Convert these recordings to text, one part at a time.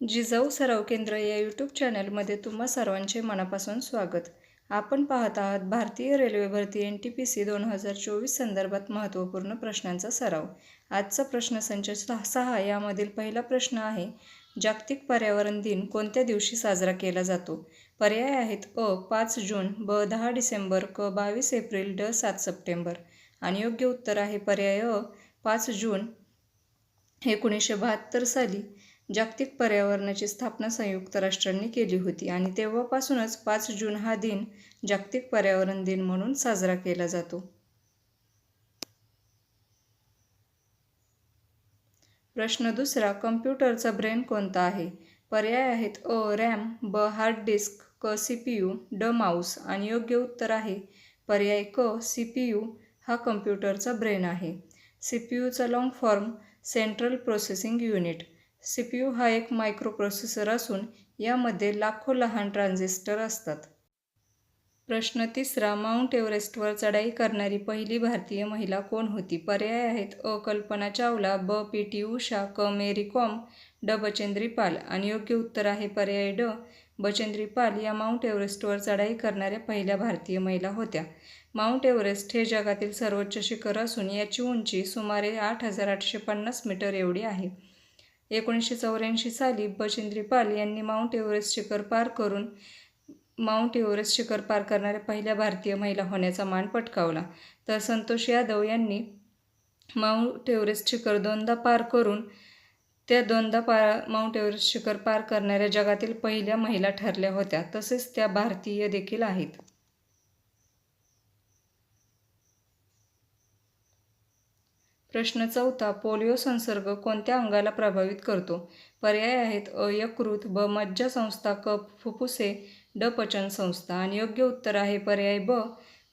जिजाऊ सराव केंद्र या यूट्यूब चॅनलमध्ये तुम्हा सर्वांचे मनापासून स्वागत. आपण पाहत आहात भारतीय रेल्वे भरती एन टी पी सी दोन हजार चोवीस संदर्भात महत्त्वपूर्ण प्रश्नांचा सराव. आजचा प्रश्नसंच सहा सहा यामधील पहिला प्रश्न आहे जागतिक पर्यावरण दिन कोणत्या दिवशी साजरा केला जातो? पर्याय आहेत अ पाच जून ब दहा डिसेंबर क बावीस एप्रिल ड सात सप्टेंबर. आणि योग्य उत्तर आहे पर्याय अ पाच जून एकोणीसशे बहात्तर साली. जागतिक पर्यावरणाची स्थापना संयुक्त राष्ट्रांनी केली होती आणि तेव्हापासूनच पाच जून हा दिन जागतिक पर्यावरण दिन म्हणून साजरा केला जातो. प्रश्न दुसरा कम्प्युटरचा ब्रेन कोणता आहे? पर्याय आहेत अ रॅम ब हार्ड डिस्क क सी पी यू ड माऊस आणि योग्य उत्तर आहे. पर्याय क सी पी यू हा कम्प्युटरचा ब्रेन आहे. C P यूचा long form central processing unit C P U हा एक मायक्रोप्रोसेसर असून यामध्ये लाखो लहान ट्रान्झिस्टर असतात. प्रश्न तिसरा माउंट एव्हरेस्टवर चढाई करणारी पहिली भारतीय महिला कोण होती? पर्याय आहेत अ. कल्पना चावला ब. पी. टी. उषा क. मेरी कॉम ड. बचेंद्री पाल आणि योग्य उत्तर आहे पर्याय ड. बचेंद्री पाल या माउंट एव्हरेस्टवर चढाई करणाऱ्या पहिल्या भारतीय महिला होत्या. माउंट एव्हरेस्ट हे जगातील सर्वोच्च शिखर असून याची उंची सुमारे आठ हजार आठशे पन्नास मीटर एवढी आहे. एकोणीसशे चौऱ्याऐंशी साली बचिंद्री पाल यांनी माउंट एव्हरेस्ट शिखर पार करून माउंट एव्हरेस्ट शिखर पार करणाऱ्या पहिल्या भारतीय महिला होण्याचा मान पटकावला. तर संतोष यादव यांनी माउंट एव्हरेस्ट शिखर दोनदा पार करून त्या दोनदा पार माउंट एव्हरेस्ट शिखर पार करणाऱ्या जगातील पहिल्या महिला ठरल्या होत्या. तसेच त्या भारतीय देखील आहेत. प्रश्न चौथा पोलिओ संसर्ग कोणत्या अंगाला प्रभावित करतो? पर्याय आहेत अ यकृत ब मज्जासंस्था क फुफ्फुसे ड पचन संस्था आणि योग्य उत्तर आहे पर्याय ब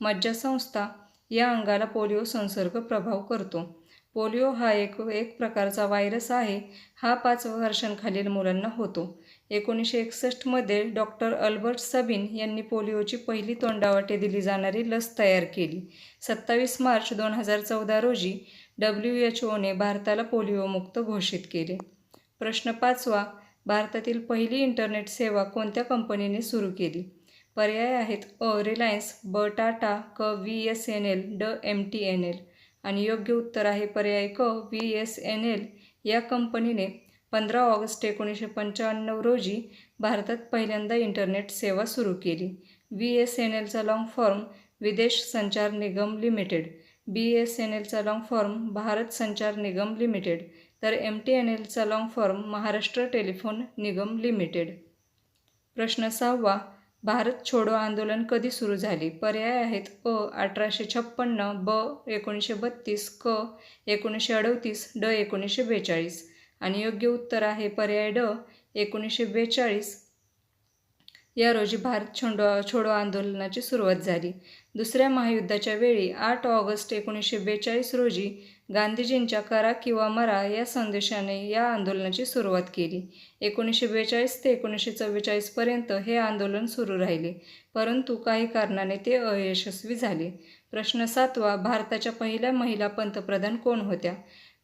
मज्जा संस्था. या अंगाला पोलिओ संसर्ग प्रभाव करतो. पोलिओ हा एक एक प्रकारचा व्हायरस आहे. हा पाच वर्षांखालील मुलांना होतो. एकोणीसशे एकसष्टमध्ये डॉक्टर अल्बर्ट सबिन यांनी पोलिओची पहिली तोंडावाटे दिली जाणारी लस तयार केली. सत्तावीस मार्च दोन हजार चौदा रोजी डब्ल्यू एच ओने भारताला पोलिओमुक्त घोषित केले. प्रश्न पाचवा भारतातील पहिली इंटरनेट सेवा कोणत्या कंपनीने सुरू केली? पर्याय आहेत अ रिलायन्स ब टाटा क व्ही एस एन एल ड एम टी एन एल आणि योग्य उत्तर आहे पर्याय क व्ही एस एन एल या कंपनीने पंधरा ऑगस्ट एकोणीसशे पंच्याण्णव रोजी भारतात पहिल्यांदा इंटरनेट सेवा सुरू केली. V S N एलचा long form Videsh Sanchar Nigam limited. B S N एलचा long form Bharat Sanchar Nigam limited तर M T N एलचा long form Maharashtra telephone Nigam limited. प्रश्न सहावा भारत छोडो आंदोलन कधी सुरू झाली? पर्याय आहेत अ अठराशे छप्पन्न ब एकोणीसशे बत्तीस क एकोणीसशे अडतीस ड एकोणीसशे बेचाळीस. आणि योग्य उत्तर आहे पर्याय ड एकोणीसशे बेचाळीस या रोजी भारत छोडो छोडो आंदोलनाची सुरुवात झाली. दुसऱ्या महायुद्धाच्या वेळी आठ ऑगस्ट एकोणीसशे बेचाळीस रोजी गांधीजींच्या करा किंवा मरा या संदेशाने या आंदोलनाची सुरुवात केली. एकोणीसशे बेचाळीस ते एकोणीसशे चव्वेचाळीसपर्यंत हे आंदोलन सुरू राहिले परंतु काही कारणाने ते अयशस्वी झाले. प्रश्न सातवा भारताच्या पहिल्या महिला पंतप्रधान कोण होत्या?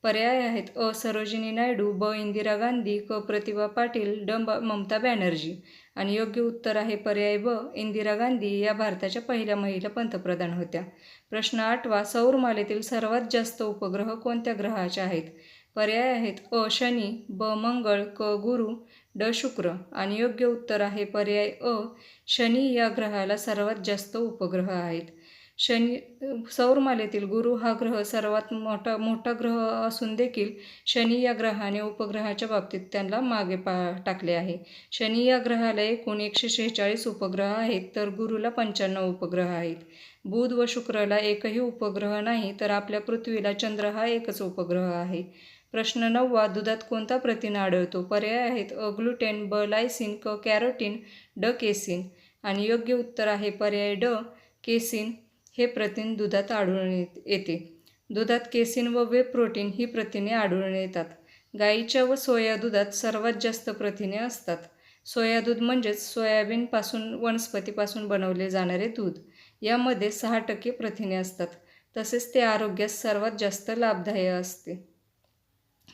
पर्याय आहेत. अ. सरोजिनी नायडू ब. इंदिरा गांधी क. प्रतिभा पाटील ड. ममता बॅनर्जी. आणि योग्य उत्तर आहे पर्याय ब. इंदिरा गांधी या भारताच्या पहिल्या महिला पंतप्रधान होत्या. प्रश्न आठवा सौरमालेतील सर्वात जास्त उपग्रह कोणत्या ग्रहाचे आहेत? पर्याय आहेत अ शनी ब मंगळ क गुरु ड शुक्र. आणि योग्य उत्तर आहे पर्याय अ शनी या ग्रहाला सर्वात जास्त उपग्रह आहेत. शनी सौरमालेतील गुरु हा ग्रह सर्वात मोठा मोठा ग्रह असून देखील शनी या ग्रहाने उपग्रहाच्या बाबतीत त्यांना मागे पा टाकले आहे. शनी या ग्रहाला एकूण एकशे शेहेचाळीस उपग्रह आहेत तर गुरुला पंच्याण्णव उपग्रह आहेत. बुध व शुक्रला एकही उपग्रह नाही तर आपल्या पृथ्वीला चंद्र हा एकच उपग्रह आहे. प्रश्न नववा दुधात कोणता प्रथिन आढळतो? पर्याय आहेत अग्लुटेन ब लायसिन क कॅरोटीन ड केसिन. आणि योग्य उत्तर आहे पर्याय ड केसिन. हे प्रथिन दुधात आढळून येते दुधात केसिन व वे प्रोटीन ही प्रथिने आढळून येतात. गाईच्या व सोया दुधात सर्वात जास्त प्रथिने असतात. सोया दूध म्हणजेच सोयाबीनपासून वनस्पतीपासून बनवले जाणारे दूध. यामध्ये सहा टक्के प्रथिने असतात. तसेच ते आरोग्यास सर्वात जास्त लाभदायक असते.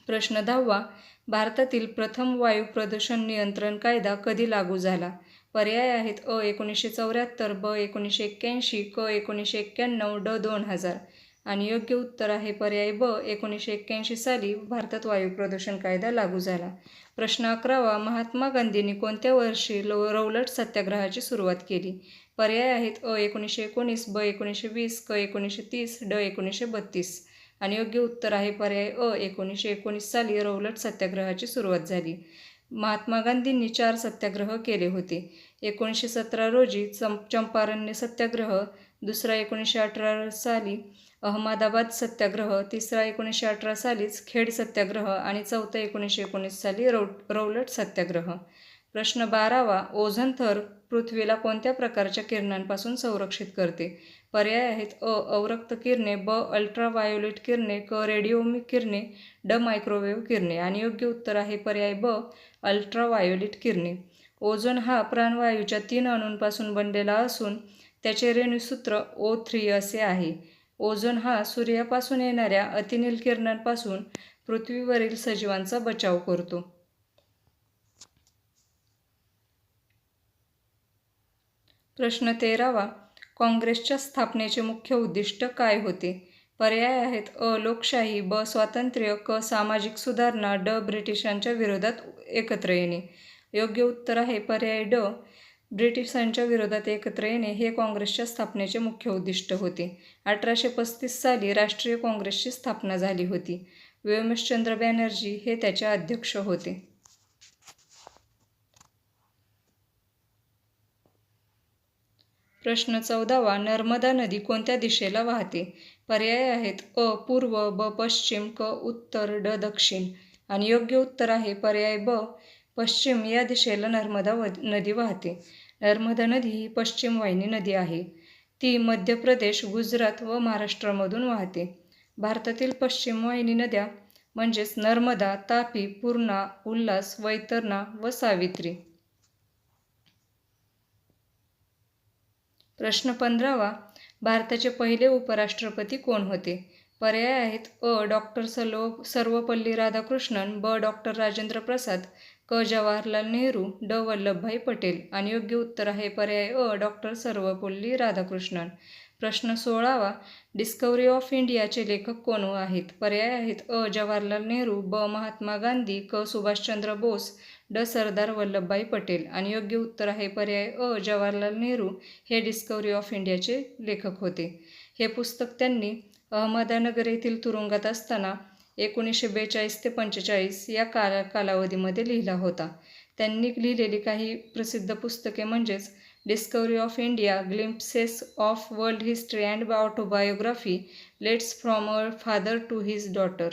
प्रश्न दहावा. भारतातील प्रथम वायू प्रदूषण नियंत्रण कायदा कधी लागू झाला? पर्याय आहेत अ एकोणीसशे चौऱ्याहत्तर ब एकोणीसशे एक्क्याऐंशी क एकोणीसशे एक्क्याण्णव ड दोन हजार. आणि योग्य उत्तर आहे पर्याय ब एकोणीसशे एक्क्याऐंशी साली भारतात वायू प्रदूषण कायदा लागू झाला. प्रश्न अकरावा महात्मा गांधींनी कोणत्या वर्षी लो रौलट सत्याग्रहाची सुरुवात केली? पर्याय आहेत अ एकोणीसशे एकोणीस ब एकोणीसशे वीस क एकोणीसशे तीस ड एकोणीसशे बत्तीस. आणि योग्य उत्तर आहे पर्याय अ एकोणीसशे एकोणीस साली रौलट सत्याग्रहाची सुरुवात झाली. महात्मा गांधींनी चार सत्याग्रह केले होते. एकोणीसशे सतरा रोजी चं चंपारण्य सत्याग्रह दुसरा एकोणीसशे अठरा साली अहमदाबाद सत्याग्रह तिसरा एकोणीसशे अठरा सालीच खेड सत्याग्रह आणि चौथा एकोणीसशे एकोणीस साली रौ रौलट सत्याग्रह. प्रश्न बारावा ओझन थर पृथ्वीला कोणत्या प्रकारच्या किरणांपासून संरक्षित करते? पर्याय आहेत. अ अवरक्त किरणे ब अल्ट्रावायोलेट किरणे क रेडिओमिक किरणे ड मायक्रोवेव्ह किरणे आणि योग्य उत्तर आहे पर्याय ब अल्ट्रावायोलेट किरणे. ओझोन हा प्राणवायूच्या तीन अणूंपासून बनलेला असून त्याचे रेणूसूत्र ओ थ्री असे आहे. ओझोन हा सूर्यापासून येणाऱ्या अतिनील किरणांपासून पृथ्वीवरील सजीवांचा बचाव करतो. प्रश्न तेरावा. काँग्रेसच्या स्थापनेचे मुख्य उद्दिष्ट काय होते? पर्याय आहेत अ लोकशाही ब स्वातंत्र्य क सामाजिक सुधारणा ड ब्रिटिशांच्या विरोधात एकत्र येणे. योग्य उत्तर आहे पर्याय ड. ब्रिटिशांच्या विरोधात एकत्र येणे हे काँग्रेसच्या स्थापनेचे मुख्य उद्दिष्ट होते. अठराशे पस्तीस साली राष्ट्रीय काँग्रेसची स्थापना झाली होती. व्योमेशचंद्र बॅनर्जी हे त्याचे अध्यक्ष होते. प्रश्न चौदावा नर्मदा नदी कोणत्या दिशेला वाहते? पर्याय आहेत अ पूर्व ब पश्चिम क उत्तर ड दक्षिण. आणि योग्य उत्तर आहे पर्याय ब पश्चिम. या दिशेला नर्मदा व नदी वाहते. नर्मदा नदी ही पश्चिम वाहिनी नदी आहे. ती मध्य प्रदेश गुजरात व महाराष्ट्रामधून वाहते. भारतातील पश्चिम वाहिनी नद्या म्हणजेच नर्मदा तापी पूर्णा उल्हास वैतरणा व सावित्री. प्रश्न पंधरावा. भारताचे पहिले उपराष्ट्रपती कोण होते? पर्याय आहेत अ. डॉक्टर सलो सर्वपल्ली राधाकृष्णन ब. डॉक्टर राजेंद्र प्रसाद क. जवाहरलाल नेहरू ड. वल्लभभाई पटेल आणि योग्य उत्तर आहे पर्याय अ. डॉक्टर सर्वपल्ली राधाकृष्णन. प्रश्न सोळावा. डिस्कवरी ऑफ इंडियाचे लेखक कोण आहेत? पर्याय आहेत अ. जवाहरलाल नेहरू ब. महात्मा गांधी क. सुभाषचंद्र बोस ड. सरदार वल्लभभाई पटेल. आणि योग्य उत्तर आहे पर्याय अ. जवाहरलाल नेहरू हे डिस्कवरी ऑफ इंडियाचे लेखक होते. हे पुस्तक त्यांनी अहमदनगर येथील तुरुंगात असताना एकोणीसशे बेचाळीस ते पंचेचाळीस या काला कालावधीमध्ये लिहिला होता. त्यांनी लिहिलेली काही प्रसिद्ध पुस्तके म्हणजेच discovery of India glimpses of world history and autobiography letters from our father to his daughter.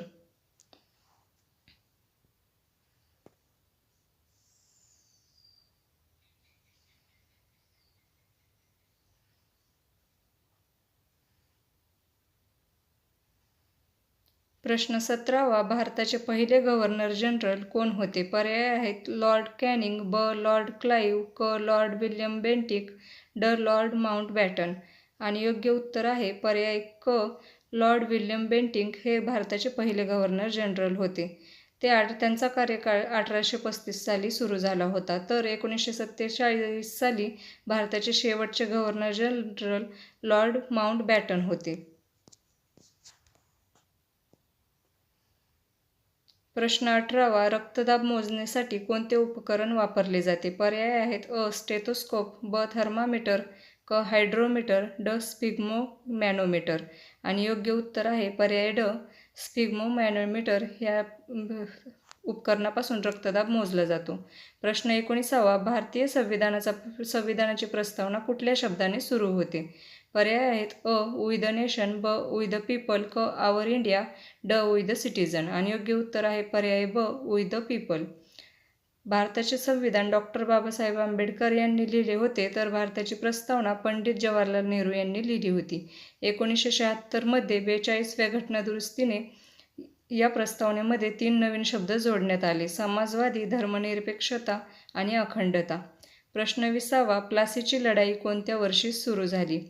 प्रश्न सतरावा भारताचे पहिले गव्हर्नर जनरल कोण होते? पर्याय आहेत लॉर्ड कॅनिंग ब. लॉर्ड क्लाईव्ह क. लॉर्ड विल्यम बेंटिक ड. Lord Mountbatten. आणि योग्य उत्तर आहे पर्याय क. लॉर्ड विल्यम बेंटिंक हे भारताचे पहिले गव्हर्नर जनरल होते. ते आठ त्यांचा कार्यकाळ अठराशे पस्तीस साली सुरू झाला होता. तर एकोणीसशे सत्तेचाळीस साली भारताचे शेवटचे governor general lord Mountbatten होते. प्रश्न अठरावा रक्तदाब मोजण्यासाठी कोणते उपकरण वापरले जाते? पर्याय आहेत अ स्टेथोस्कोप ब थर्मामीटर क हायड्रोमीटर ड स्पिग्मो मॅनोमीटर आणि योग्य उत्तर आहे पर्याय ड स्पिग्मो मॅनोमीटर ह्या उपकरणापासून रक्तदाब मोजला जातो. प्रश्न एकोणीसावा भारतीय संविधानाचा संविधानाची प्रस्तावना कुठल्या शब्दाने सुरू होते? पर्याय आहेत. अ उई द नेशन ब उई द पीपल क आवर इंडिया ड उई द सिटीजन आणि योग्य उत्तर आहे पर्याय ब उई द पीपल. भारताचे संविधान डॉक्टर बाबासाहेब आंबेडकर यांनी लिहिले होते तर भारताची प्रस्तावना पंडित जवाहरलाल नेहरू यांनी लिहिली होती. एकोणीसशे शहात्तरमध्ये बेचाळीसव्या घटनादुरुस्तीने या प्रस्तावनेमध्ये तीन नवीन शब्द जोडण्यात आले समाजवादी धर्मनिरपेक्षता आणि अखंडता. प्रश्न विसावा प्लासीची लढाई कोणत्या वर्षी सुरू झाली?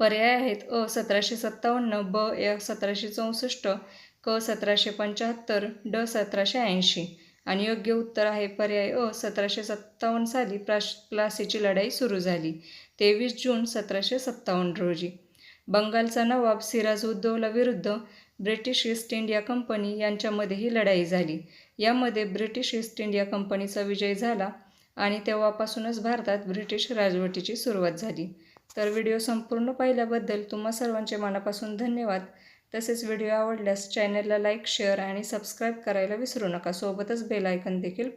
पर्याय आहेत. अ सतराशे सत्तावन्न ब य सतराशे चौसष्ट क सतराशे पंच्याहत्तर ड सतराशे ऐंशी. आणि योग्य उत्तर आहे पर्याय अ सतराशे सत्तावन्न साली प्राश प्लासीची लढाई सुरू झाली. तेवीस जून सतराशे सत्तावन्न रोजी. बंगालचा नवाब सिराज उद्दौला विरुद्ध ब्रिटिश ईस्ट इंडिया कंपनी यांच्यामध्ये ही लढाई झाली. यामध्ये ब्रिटिश ईस्ट इंडिया कंपनीचा विजय झाला आणि तेव्हापासूनच भारतात ब्रिटिश राजवटीची सुरुवात झाली. तर व्हिडिओ संपूर्ण पाहिल्याबद्दल तुम्हा सर्वांचे मनापासून धन्यवाद. तसेच व्हिडिओ आवडल्यास चॅनलला लाईक शेअर आणि सबस्क्राईब करायला विसरू नका. सोबतच बेल आयकन देखील